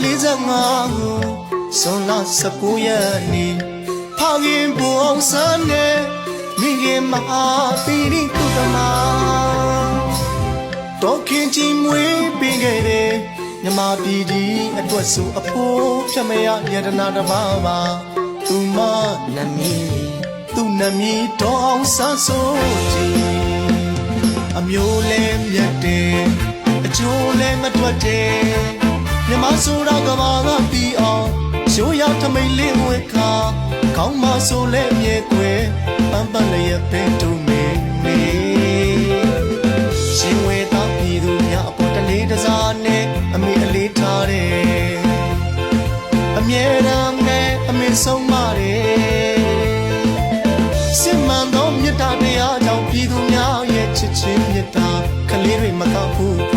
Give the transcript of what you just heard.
45ခုဇွန်လ19ရက်နေ့ဖခင်ဘုံအောင်ဆန်းနဲ့မိခင်မဟာပီရိတုတမတော်ခင်ကြီးမွေးပေးခဲ့တဲ့မြမပြည်ဒီအတွက်ဆိုအဖို့ဖြတ်မရယတနာတစ်ပါးပါသူမနမီသူနမီတော်အောင်ဆန်းဆိုကြည်အမျိုးလဲမြတ်တယ်အကျိုးလဲမထွက်တယ် မြမဆိုတာကဘာကပြီးအောင်ရိုးရထမိန်လေးဝဲခါကောင်းမဆိုလဲမြဲကွယ်ပန်းပန်းလည်းရဲ့ပင်တုံမေမေရှင်ဝဲသားပြည်သူများအပေါ်တလေးတစားနဲ့အမိအလေးထားတယ်အမြဲတမ်းနဲ့အမိဆုံးပါတယ်စစ်မှန်သောမြတ်တရားကြောင့်ပြည်သူများရဲ့ချစ်ချင်းမြတ်တာကလေးတွေမကောက်ဘူး